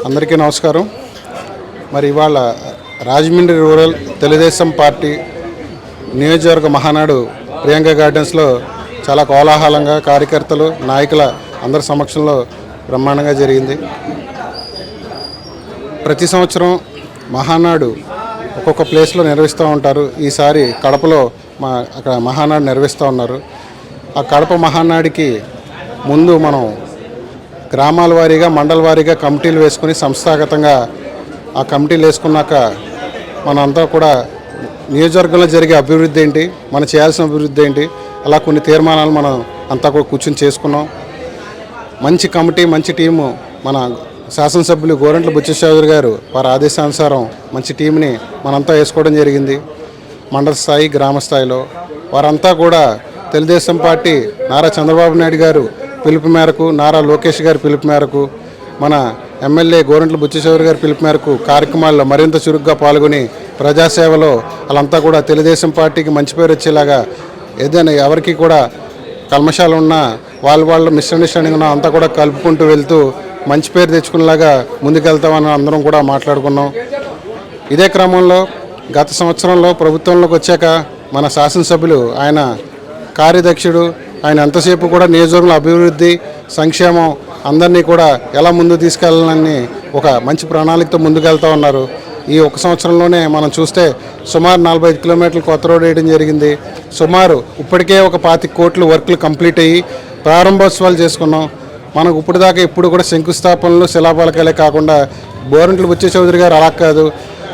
అందరికీ నమస్కారం. మరి ఇవాళ రాజమండ్రి రూరల్ తెలుగుదేశం పార్టీ నియోజకవర్గ మహానాడు ప్రియాంక గార్డెన్స్లో చాలా కోలాహలంగా కార్యకర్తలు నాయకుల అందరి సమక్షంలో బ్రహ్మాండంగా జరిగింది. ప్రతి సంవత్సరం మహానాడు ఒక్కొక్క ప్లేస్లో నిర్వహిస్తూ ఉంటారు. ఈసారి కడపలో మా అక్కడ మహానాడు నిర్వహిస్తూ ఉన్నారు. ఆ కడప మహానాడికి ముందు మనం గ్రామాల వారీగా మండల వారీగా కమిటీలు వేసుకుని సంస్థాగతంగా ఆ కమిటీలు వేసుకున్నాక మనంతా కూడా నియోజకవర్గంలో జరిగే అభివృద్ధి ఏంటి మనం చేయాల్సిన అభివృద్ధి ఏంటి అలా కొన్ని తీర్మానాలు మనం అంతా కూడా కూర్చొని చేసుకున్నాం. మంచి కమిటీ మంచి టీము మన శాసనసభ్యులు గోరంట్ల బుచ్చ గారు వారి ఆదేశానుసారం మంచి టీంని మనంతా వేసుకోవడం జరిగింది. మండల స్థాయి గ్రామ స్థాయిలో వారంతా కూడా తెలుగుదేశం పార్టీ నారా చంద్రబాబు నాయుడు గారు పిలుపు మేరకు నారా లోకేష్ గారి పిలుపు మేరకు మన ఎమ్మెల్యే గోరంట్ల బుచ్చ గారి పిలుపు మేరకు కార్యక్రమాల్లో మరింత చురుగ్గా పాల్గొని ప్రజాసేవలో వాళ్ళంతా కూడా తెలుగుదేశం పార్టీకి మంచి పేరు వచ్చేలాగా ఏదైనా ఎవరికి కూడా కల్మషాలు ఉన్నా వాళ్ళ వాళ్ళ మిస్అండర్స్టాండింగ్ ఉన్నా అంతా కూడా కలుపుకుంటూ వెళ్తూ మంచి పేరు తెచ్చుకునేలాగా ముందుకెళ్తామని అందరం కూడా మాట్లాడుకున్నాం. ఇదే క్రమంలో గత సంవత్సరంలో ప్రభుత్వంలోకి వచ్చాక మన శాసనసభ్యులు ఆయన కార్యదక్షుడు ఆయన ఎంతసేపు కూడా నియోజకవర్గంలో అభివృద్ధి సంక్షేమం అందరినీ కూడా ఎలా ముందు తీసుకెళ్ళాలని ఒక మంచి ప్రణాళికతో ముందుకెళ్తా ఉన్నారు. ఈ ఒక సంవత్సరంలోనే మనం చూస్తే సుమారు నలభై ఐదు కిలోమీటర్లు కొత్త రోడ్ వేయడం జరిగింది. సుమారు ఇప్పటికే ఒక పాతి కోట్లు వర్క్లు కంప్లీట్ అయ్యి ప్రారంభోత్సవాలు చేసుకున్నాం. మనకు ఇప్పుడు దాకా ఇప్పుడు కూడా శంకుస్థాపనలు శిలాపలకాలే కాకుండా బోరంట్లు బుచ్చ చౌదరి గారు అలా కాదు.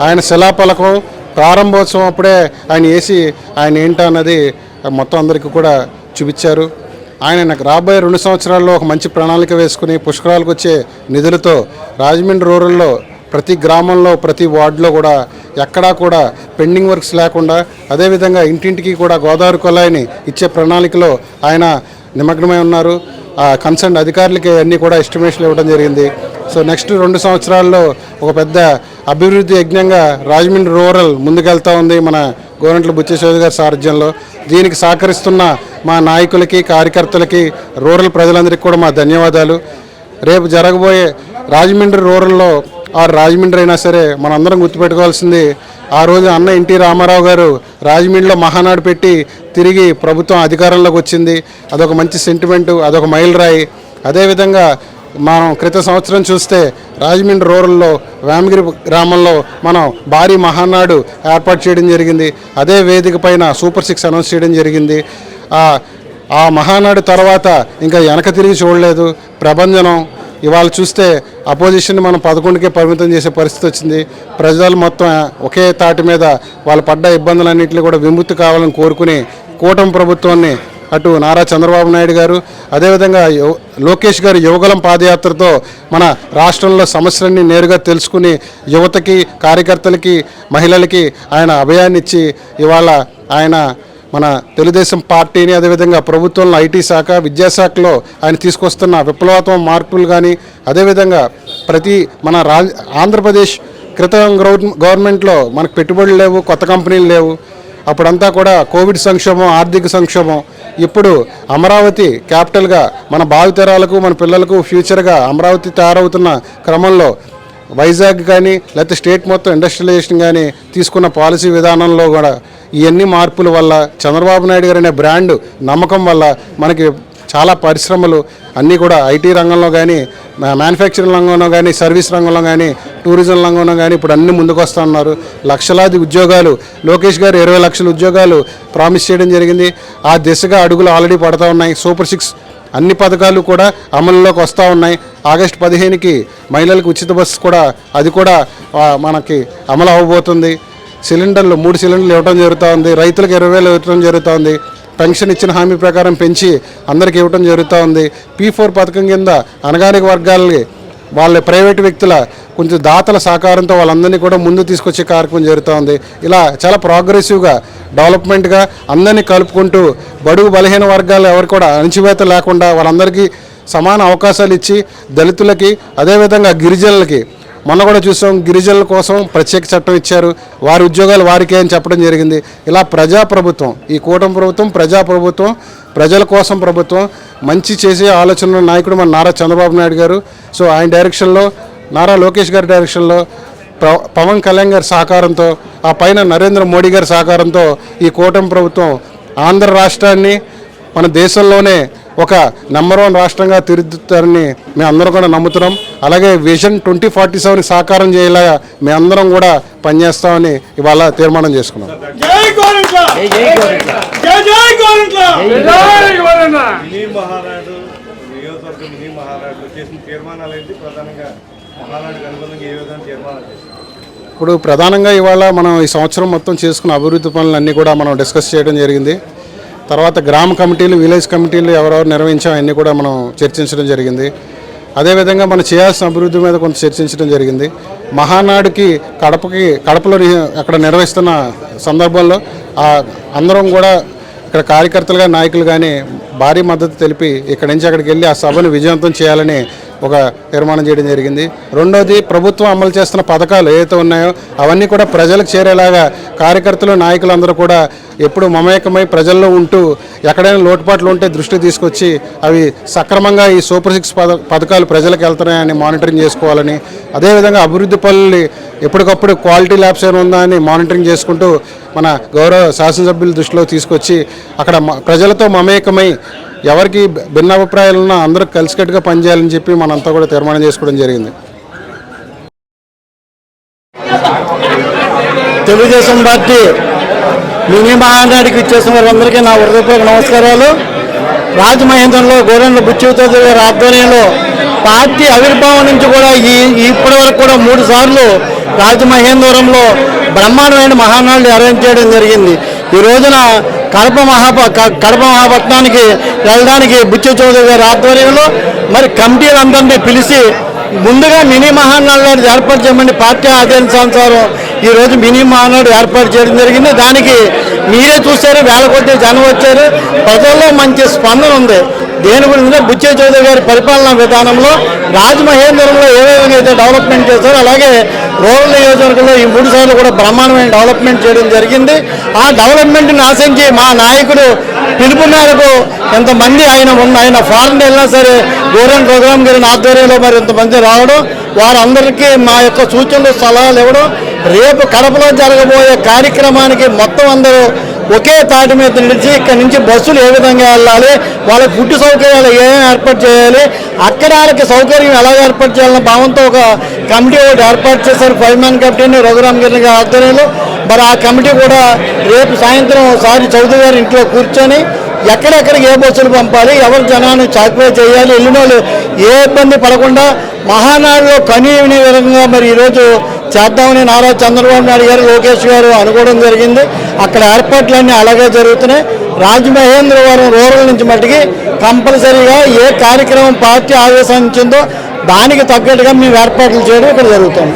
ఆయన శిలాపలకం ప్రారంభోత్సవం అప్పుడే ఆయన వేసి ఆయన ఏంటన్నది మొత్తం అందరికీ కూడా చూపించారు. ఆయన నాకు రాబోయే రెండు సంవత్సరాల్లో ఒక మంచి ప్రణాళిక వేసుకుని పుష్కరాలకు వచ్చే నిధులతో రాజమండ్రి రూరల్లో ప్రతి గ్రామంలో ప్రతి వార్డులో కూడా ఎక్కడా కూడా పెండింగ్ వర్క్స్ లేకుండా అదేవిధంగా ఇంటింటికి కూడా గోదావరి కొలాయిని ఇచ్చే ప్రణాళికలో ఆయన నిమగ్నమై ఉన్నారు. ఆ కన్సర్న్ అధికారులకి అన్నీ కూడా ఎస్టిమేషన్లు ఇవ్వడం జరిగింది. సో నెక్స్ట్ రెండు సంవత్సరాల్లో ఒక పెద్ద అభివృద్ధి యజ్ఞంగా రాజమండ్రి రూరల్ ముందుకెళ్తా ఉంది మన గోరంట్ల బుచ్చేశ్వరి గారి సారథ్యంలో దీనికి సహకరిస్తున్న మా నాయకులకి కార్యకర్తలకి రూరల్ ప్రజలందరికీ కూడా మా ధన్యవాదాలు. రేపు జరగబోయే రాజమండ్రి రూరల్లో ఆ రాజమండ్రి అయినా సరే మనందరం గుర్తుపెట్టుకోవాల్సింది ఆ రోజు అన్న ఎన్టీ రామారావు గారు రాజమండ్రిలో మహానాడు పెట్టి తిరిగి ప్రభుత్వం అధికారంలోకి వచ్చింది. అదొక మంచి సెంటిమెంటు అదొక మైలురాయి. అదేవిధంగా మనం క్రిత సంవత్సరం చూస్తే రాజమండ్రి రూరల్లో వేమగిరి గ్రామంలో మనం భారీ మహానాడు ఏర్పాటు చేయడం జరిగింది. అదే వేదిక పైన సూపర్ సిక్స్ అనౌన్స్ చేయడం జరిగింది. ఆ ఆ మహానాడు తర్వాత ఇంకా వెనక తిరిగి చూడలేదు. ప్రభంజనం ఇవాళ చూస్తే అపోజిషన్ మనం పదకొండుకే పరిమితం చేసే పరిస్థితి వచ్చింది. ప్రజలు మొత్తం ఒకే తాటి మీద వాళ్ళు పడ్డ ఇబ్బందులన్నింటినీ కూడా విముక్తి కావాలని కోరుకుని కూటమి ప్రభుత్వాన్ని అటు నారా చంద్రబాబు నాయుడు గారు అదేవిధంగా లోకేష్ గారు యువగలం పాదయాత్రతో మన రాష్ట్రంలో సమస్యలన్నీ నేరుగా తెలుసుకుని యువతకి కార్యకర్తలకి మహిళలకి ఆయన అభయాన్ని ఇచ్చి ఇవాళ ఆయన మన తెలుగుదేశం పార్టీని అదేవిధంగా ప్రభుత్వంలో ఐటీ శాఖ విద్యాశాఖలో ఆయన తీసుకొస్తున్న విప్లవాత్మక మార్పులు కానీ అదేవిధంగా ప్రతి మన రా ఆంధ్రప్రదేశ్ క్రితం గవర్న- గవర్నమెంట్లో మనకు పెట్టుబడులు లేవు కొత్త కంపెనీలు లేవు. అప్పుడంతా కూడా కోవిడ్ సంక్షోభం ఆర్థిక సంక్షోభం ఇప్పుడు అమరావతి క్యాపిటల్గా మన భావితరాలకు మన పిల్లలకు ఫ్యూచర్గా అమరావతి తయారవుతున్న క్రమంలో వైజాగ్ కానీ లేకపోతే స్టేట్ మొత్తం ఇండస్ట్రియలైజేషన్ కానీ తీసుకున్న పాలసీ విధానంలో కూడా ఇవన్నీ మార్పుల వల్ల చంద్రబాబు నాయుడు గారు అనే బ్రాండ్ నమ్మకం వల్ల మనకి చాలా పరిశ్రమలు అన్నీ కూడా ఐటీ రంగంలో కానీ మ్యానుఫ్యాక్చరింగ్ రంగంలో కానీ సర్వీస్ రంగంలో కానీ టూరిజం రంగంలో కానీ ఇప్పుడు అన్ని ముందుకు వస్తూ ఉన్నారు. లక్షలాది ఉద్యోగాలు లోకేష్ గారు ఇరవై లక్షల ఉద్యోగాలు ప్రామిస్ చేయడం జరిగింది. ఆ దిశగా అడుగులు ఆల్రెడీ పడతా ఉన్నాయి. సూపర్ సిక్స్ అన్ని పథకాలు కూడా అమలులోకి వస్తూ ఉన్నాయి. ఆగస్టు పదిహేనుకి మహిళలకు ఉచిత బస్సు కూడా అది కూడా మనకి అమలు అవ్వబోతుంది. సిలిండర్లు మూడు సిలిండర్లు ఇవ్వడం జరుగుతూ ఉంది. రైతులకు ఇరవై వేలు ఇవ్వడం జరుగుతూ ఉంది. పెన్షన్ ఇచ్చిన హామీ ప్రకారం పెంచి అందరికి ఇవ్వడం జరుగుతూ ఉంది. పీ ఫోర్ పథకం కింద అనగానిక వర్గాలకి వాళ్ళ ప్రైవేటు వ్యక్తుల కొంచెం దాతల సహకారంతో వాళ్ళందరినీ కూడా ముందు తీసుకొచ్చే కార్యక్రమం జరుగుతూ ఉంది. ఇలా చాలా ప్రోగ్రెసివ్గా డెవలప్మెంట్గా అందరినీ కలుపుకుంటూ బడుగు బలహీన వర్గాలు ఎవరు కూడా అణచివేత లేకుండా వాళ్ళందరికీ సమాన అవకాశాలు ఇచ్చి దళితులకి అదేవిధంగా గిరిజనులకి మొన్న కూడా చూసాం గిరిజనుల కోసం ప్రత్యేక చట్టం ఇచ్చారు. వారి ఉద్యోగాలు వారికే అని చెప్పడం జరిగింది. ఇలా ప్రజా ప్రభుత్వం ఈ కూటమి ప్రభుత్వం ప్రజా ప్రభుత్వం ప్రజల కోసం ప్రభుత్వం మంచి చేసే ఆలోచన నాయకుడు మన నారా చంద్రబాబు నాయుడు గారు. సో ఆయన డైరెక్షన్లో నారా లోకేష్ గారి డైరెక్షన్లో పవన్ కళ్యాణ్ గారి సహకారంతో ఆ పైన నరేంద్ర మోడీ గారి సహకారంతో ఈ కూటమి ప్రభుత్వం ఆంధ్ర రాష్ట్రాన్ని మన దేశంలోనే ఒక నెంబర్ వన్ రాష్ట్రంగా తీర్చుతారని మేము అందరం కూడా నమ్ముతున్నాం. అలాగే విజన్ ట్వంటీ ఫార్టీ సెవెన్ సాకారం చేయాలా మేము అందరం కూడా పనిచేస్తామని ఇవాళ తీర్మానం చేసుకున్నాం. ఇప్పుడు ప్రధానంగా ఇవాళ మనం ఈ సంవత్సరం మొత్తం చేసుకున్న అభివృద్ధి పనులన్నీ కూడా మనం డిస్కస్ చేయడం జరిగింది. తర్వాత గ్రామ కమిటీలు విలేజ్ కమిటీలు ఎవరెవరు నిర్వహించాం అన్నీ కూడా మనం చర్చించడం జరిగింది. అదేవిధంగా మనం చేయాల్సిన అభివృద్ధి మీద కొంత చర్చించడం జరిగింది. మహానాడుకి కడపకి కడపలో అక్కడ నిర్వహిస్తున్న సందర్భంలో ఆ అందరం కూడా ఇక్కడ కార్యకర్తలుగా నాయకులు కానీ భారీ మద్దతు తెలిపి ఇక్కడి నుంచి అక్కడికి వెళ్ళి ఆ సభను విజయవంతం చేయాలని ఒక నిర్మాణం చేయడం జరిగింది. రెండోది ప్రభుత్వం అమలు చేస్తున్న పథకాలు ఏవైతే ఉన్నాయో అవన్నీ కూడా ప్రజలకు చేరేలాగా కార్యకర్తలు నాయకులు అందరూ కూడా ఎప్పుడు మమేకమై ప్రజల్లో ఉంటూ ఎక్కడైనా లోటుపాట్లు ఉంటే దృష్టి తీసుకొచ్చి అవి సక్రమంగా ఈ సూపర్ సిక్స్ పథకాలు ప్రజలకు వెళ్తున్నాయని మానిటరింగ్ చేసుకోవాలని అదేవిధంగా అభివృద్ధి పనులు ఎప్పటికప్పుడు క్వాలిటీ ల్యాబ్స్ ఏమైనా ఉందా అని మానిటరింగ్ చేసుకుంటూ మన గౌరవ శాసనసభ్యుల దృష్టిలో తీసుకొచ్చి అక్కడ మ- ప్రజలతో మమేకమై ఎవరికి భిన్నాభిప్రాయాలు ఉన్నా అందరూ కలిసికట్టుగా పనిచేయాలని చెప్పి మనంతా కూడా తీర్మానం చేసుకోవడం జరిగింది. తెలుగుదేశం పార్టీ మినీ మహానాడికి ఇచ్చేసిన వారందరికీ నా హృదయపూర్వక నమస్కారాలు. రాజమహేంద్రంలో గోరెండ్ల బుచ్చితో గారి ఆధ్వర్యంలో పార్టీ ఆవిర్భావం నుంచి కూడా ఈ ఇప్పటి వరకు కూడా మూడు సార్లు రాజమహేంద్రంలో బ్రహ్మాండమైన మహానాడు అరేంజ్ చేయడం జరిగింది. ఈ రోజున కడప మహాప కడప మహాపట్నానికి వెళ్ళడానికి బుచ్చి చౌదరి గారి ఆధ్వర్యంలో మరి కమిటీలందరినీ పిలిచి ముందుగా మినీ మహానాడు ఏర్పాటు చేయమని పార్టీ ఆదేశానుసారం ఈ రోజు మినీ మానాడు ఏర్పాటు చేయడం జరిగింది. దానికి మీరే చూశారు వేల కొద్ది జనం వచ్చారు. ప్రజల్లో మంచి స్పందన ఉంది. దేని గురించి బుచ్చే చౌదరి గారి పరిపాలనా విధానంలో రాజమహేంద్రంలో ఏ విధంగా అయితే డెవలప్మెంట్ చేశారో అలాగే రూరల్ నియోజకవర్గంలో ఈ మూడు సార్లు కూడా బ్రహ్మాండమైన డెవలప్మెంట్ చేయడం జరిగింది. ఆ డెవలప్మెంట్ని ఆశించి మా నాయకుడు పిలుపు మేరకు ఎంతమంది ఆయన ఉన్న ఆయన ఫారెన్ వెళ్ళినా సరే గోరెన్ ప్రోగ్రామ్ గారి ఆధ్వర్యంలో మరి ఇంతమంది రావడం వారందరికీ మా యొక్క సూచనలు సలహాలు ఇవ్వడం రేపు కడపలో జరగబోయే కార్యక్రమానికి మొత్తం అందరూ ఒకే తాటి మీద నిలిచి ఇక్కడ నుంచి బస్సులు ఏ విధంగా వెళ్ళాలి వాళ్ళకి ఫుడ్ సౌకర్యాలు ఏమేమి ఏర్పాటు చేయాలి అక్కడ వాళ్ళకి సౌకర్యం ఎలా ఏర్పాటు చేయాలన్న భావంతో ఒక కమిటీ ఒకటి ఏర్పాటు చేశారు ఫైవ్ మ్యాన్ కమిటీని రఘురామ్ గిరి గారి ఆధ్వర్యంలో. మరి ఆ కమిటీ కూడా రేపు సాయంత్రం సారి చౌదరి గారి ఇంట్లో కూర్చొని ఎక్కడెక్కడికి ఏ బస్సులు పంపాలి ఎవరి జనాన్ని చాక్వే చేయాలి వెళ్ళిన వాళ్ళు ఏ ఇబ్బంది పడకుండా మహానాడులో కనీవిని విధంగా మరి ఈరోజు చేద్దామని నారా చంద్రబాబు నాయుడు గారు లోకేష్ గారు అనుకోవడం జరిగింది. అక్కడ ఏర్పాట్లన్నీ అలాగే జరుగుతున్నాయి. రాజమహేంద్రవరం రూరల్ నుంచి మట్టికి కంపల్సరీగా ఏ కార్యక్రమం పార్టీ ఆదేశించిందో దానికి తగ్గట్టుగా మేము ఏర్పాట్లు చేయడం ఇక్కడ జరుగుతుంది.